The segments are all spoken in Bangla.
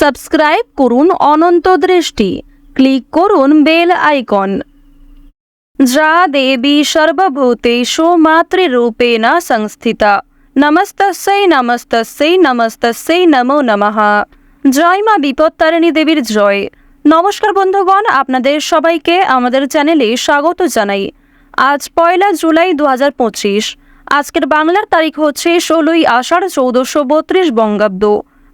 সাবস্ক্রাইব করুন অনন্ত দৃষ্টি। ক্লিক করুন বেল আইকন। যা দেবী সর্বভূতেষু মাতৃরূপেণ সংস্থিতা। নমস্তস্যৈ নমস্তস্যৈ নমস্তস্যৈ নমো নমঃ। জয় মা বিপত্তারিণী দেবীর জয়। নমস্কার বন্ধুগণ, আপনাদের সবাইকে আমাদের চ্যানেলে স্বাগত জানাই। আজ পয়লা জুলাই দু হাজার পঁচিশ। আজকের বাংলার তারিখ হচ্ছে ষোলোই আষাঢ় চৌদ্দশো বত্রিশ বঙ্গাব্দ।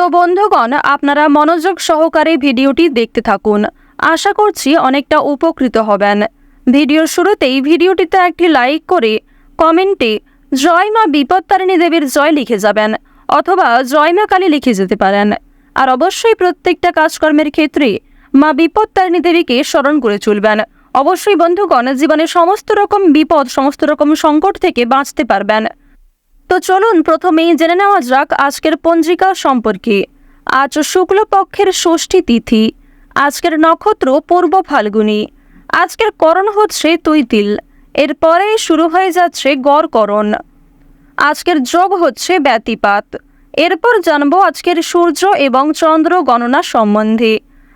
তো বন্ধুগণ, আপনারা মনোযোগ সহকারে ভিডিওটি দেখতে থাকুন। আশা করছি অনেকটা উপকৃত হবেন। ভিডিওর শুরুতেই ভিডিওটিতে একটি লাইক করে কমেন্টে জয় মা বিপত্তারিণী দেবীর জয় লিখে যাবেন অথবা জয় মা কালী লিখে যেতে পারেন। আর অবশ্যই প্রত্যেকটা কাজকর্মের ক্ষেত্রে মা বিপত্তারিণী দেবীকে স্মরণ করে চলবেন। অবশ্যই বন্ধুগণ, জীবনে সমস্ত রকম বিপদ, সমস্ত রকম সংকট থেকে বাঁচতে পারবেন। তো চলুন প্রথমেই জেনে নেওয়া যাক আজকের পঞ্জিকা সম্পর্কে। আজ শুক্লপক্ষের ষষ্ঠী তিথি। আজকের নক্ষত্র পূর্ব ফাল্গুনী। আজকের করণ হচ্ছে তৈতিল। এরপরে শুরু হয়ে যাচ্ছে গড়করণ আজকের যোগ হচ্ছে ব্যতিপাত। এরপর জানব আজকের সূর্য এবং চন্দ্র গণনা সম্বন্ধে।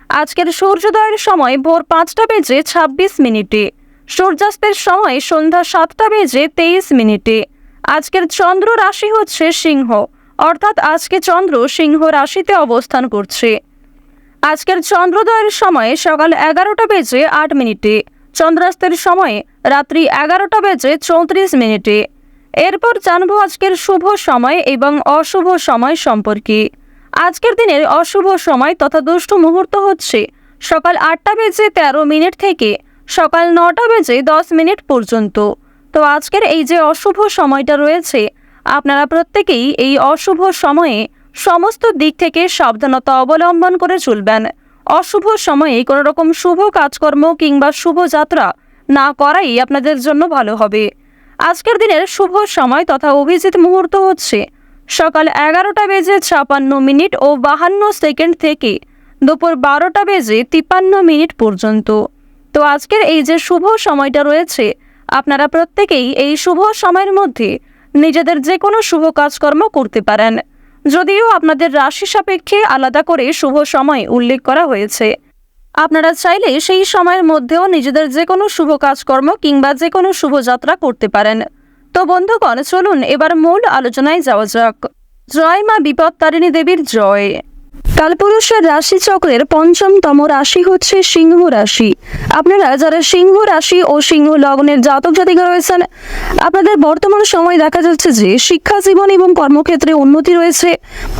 আজকের সূর্যোদয়ের সময় ভোর পাঁচটা বেজে ছাব্বিশ মিনিটে। সূর্যাস্তের সময় সন্ধ্যা সাতটা বেজে তেইশ মিনিটে। আজকের চন্দ্র রাশি হচ্ছে সিংহ, অর্থাৎ আজকে চন্দ্র সিংহ রাশিতে অবস্থান করছে। আজকের চন্দ্রোদয়ের সময় সকাল এগারোটা বেজে আট মিনিটে, চন্দ্রাস্তের সময় রাত্রি এগারোটা বেজে চৌত্রিশ মিনিটে। এরপর জানব আজকের শুভ সময় এবং অশুভ সময় সম্পর্কে। আজকের দিনের অশুভ সময় তথা দুষ্ট মুহূর্ত হচ্ছে সকাল আটটা বেজে তেরো মিনিট থেকে সকাল নটা বেজে দশ মিনিট পর্যন্ত। তো আজকের এই যে অশুভ সময়টা রয়েছে, আপনারা প্রত্যেকেই এই অশুভ সময়ে সমস্ত দিক থেকে সাবধানতা অবলম্বন করে চলবেন। অশুভ সময়ে কোনো রকম শুভ কাজকর্ম কিংবা শুভ যাত্রা না করাই আপনাদের জন্য ভালো হবে। আজকের দিনের শুভ সময় তথা অভিজিৎ মুহূর্ত হচ্ছে সকাল এগারোটা বেজে ছাপান্ন মিনিট ও বাহান্ন সেকেন্ড থেকে দুপুর বারোটা বেজে তিপ্পান্ন মিনিট পর্যন্ত। তো আজকের এই যে শুভ সময়টা রয়েছে আপনারা প্রত্যেকেই এই শুভ সময়ের মধ্যে নিজেদের যে কোনো শুভ কাজকর্ম করতে পারেন। যদিও আপনাদের রাশি সাপেক্ষে আলাদা করে শুভ সময় উল্লেখ করা হয়েছে। আপনারা চাইলে সেই সময়ের মধ্যেও নিজেদের যে কোনো শুভ কাজকর্ম কিংবা যে কোনো শুভযাত্রা করতে পারেন। তো বন্ধুগণ, চলুন এবার মূল আলোচনায় যাওয়া যাক। জয় মা বিপত্তারিণী দেবীর জয়। কালপুরুষের রাশি চক্রের পঞ্চমতম রাশি হচ্ছে সিংহ রাশি। আপনারা যারা সিংহ রাশি ও সিংহ লগ্নের জাতক জাতিকা রয়েছেন, আপনাদের বর্তমান সময় দেখা যাচ্ছে যে শিক্ষা জীবন এবং কর্মক্ষেত্রে উন্নতি রয়েছে,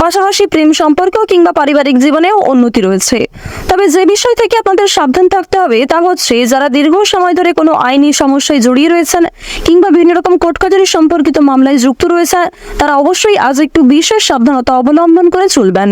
পাশাপাশি প্রেম সম্পর্ক কিংবা পারিবারিক জীবনেও উন্নতি রয়েছে। তবে যে বিষয় থেকে আপনাদের সাবধান থাকতে হবে তা হচ্ছে যারা দীর্ঘ সময় ধরে কোনো আইনি সমস্যায় জড়িয়ে রয়েছেন কিংবা বিভিন্ন রকম কোর্ট কাছারি সম্পর্কিত মামলায় যুক্ত রয়েছে তারা অবশ্যই আজ একটু বিশেষ সাবধানতা অবলম্বন করে চলবেন।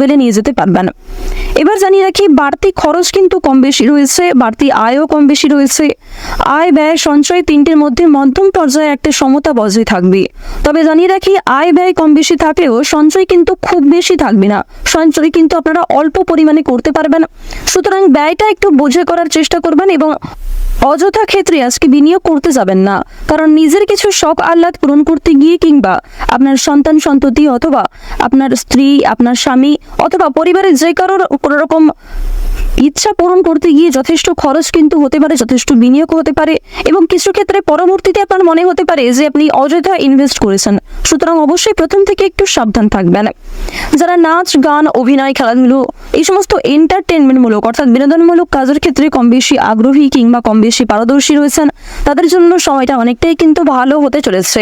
নিয়ে যেতে পারবেন। এবার জানিয়ে রাখি, বাড়তি খরচ কিন্তু কম বেশি রয়েছে, বাড়তি আয়ও কম বেশি রয়েছে। আয়, ব্যয়, সঞ্চয় তিনটির মধ্যে মধ্যম পর্যায়ে একটা সমতা বজায় থাকবে। তবে জানিয়ে রাখি, আয়, ব্যয় কম বেশি থাকলেও সঞ্চয় কিন্তু খুব বেশি থাকবে না। সঞ্চয় কিন্তু আপনারা অল্প পরিমাণে করতে পারবেন। সুতরাং ব্যয়টা একটু বুঝে করার চেষ্টা করবেন এবং অযথা ক্ষেত্রে আজকে বিনিয়োগ করতে যাবেন না। কারণ নিজের কিছু শখ আহ্লাদ পূরণ করতে গিয়ে কিংবা আপনার সন্তান সন্ততি অথবা আপনার স্ত্রী, আপনার স্বামী অথবা পরিবারের যে কারোর কোনো রকম ইচ্ছা পূরণ করতে গিয়ে যথেষ্ট খরচ কিন্তু হতে পারে, যথেষ্ট বিনিয়োগ হতে পারে এবং কিছু ক্ষেত্রে পরবর্তীতে আপনার মনে হতে পারে যে আপনি অযথা ইনভেস্ট করেছেন। সুতরাং অবশ্যই প্রথম থেকে একটু সাবধান থাকবেন। যারা নাচ, গান, অভিনয়, খেলাধুলো এই সমস্ত এন্টারটেনমেন্টমূলক অর্থাৎ বিনোদনমূলক কাজের ক্ষেত্রে কম বেশি আগ্রহী কিংবা কম বেশি পারদর্শী রয়েছেন, তাদের জন্য সময়টা অনেকটাই কিন্তু ভালো হতে চলেছে।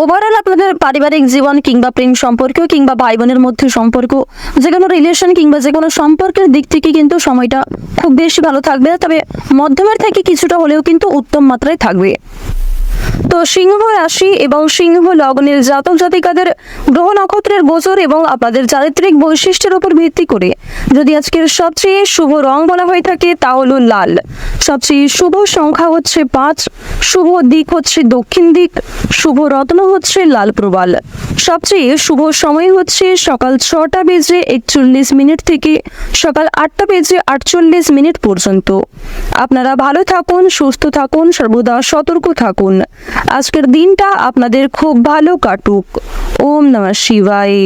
ওভারঅল আপনাদের পারিবারিক জীবন কিংবা প্রেম সম্পর্ক কিংবা ভাই বোনের মধ্যে সম্পর্ক, যে কোনো রিলেশন কিংবা যে কোনো সম্পর্কের দিক থেকে কিন্তু সময়টা খুব বেশি ভালো থাকবে তবে মধ্যমের থেকে কিছুটা হলেও কিন্তু উত্তম মাত্রায় থাকবে। তো সিংহ রাশি এবং সিংহ লগ্নের জাতক জাতিকাদের গ্রহ নক্ষত্রের গোচর এবং আপনাদের চারিত্রিক বৈশিষ্ট্যের উপর ভিত্তি করে যদি আজকের সবচেয়ে শুভ রং বলা হয়ে থাকে, তা হলো লাল। সবচেয়ে শুভ সংখ্যা হচ্ছে পাঁচ, শুভ দিক হচ্ছে দক্ষিণ দিক, শুভ রত্ন হচ্ছে লাল প্রবাল। সবচেয়ে শুভ সময় হচ্ছে সকাল ছটা বেজে একচল্লিশ মিনিট থেকে সকাল আটটা বেজে আটচল্লিশ মিনিট পর্যন্ত। আপনারা ভালো থাকুন, সুস্থ থাকুন, সর্বদা সতর্ক থাকুন। আজকের দিনটা আপনাদের খুব ভালো কাটুক। ওম নমঃ শিবায়।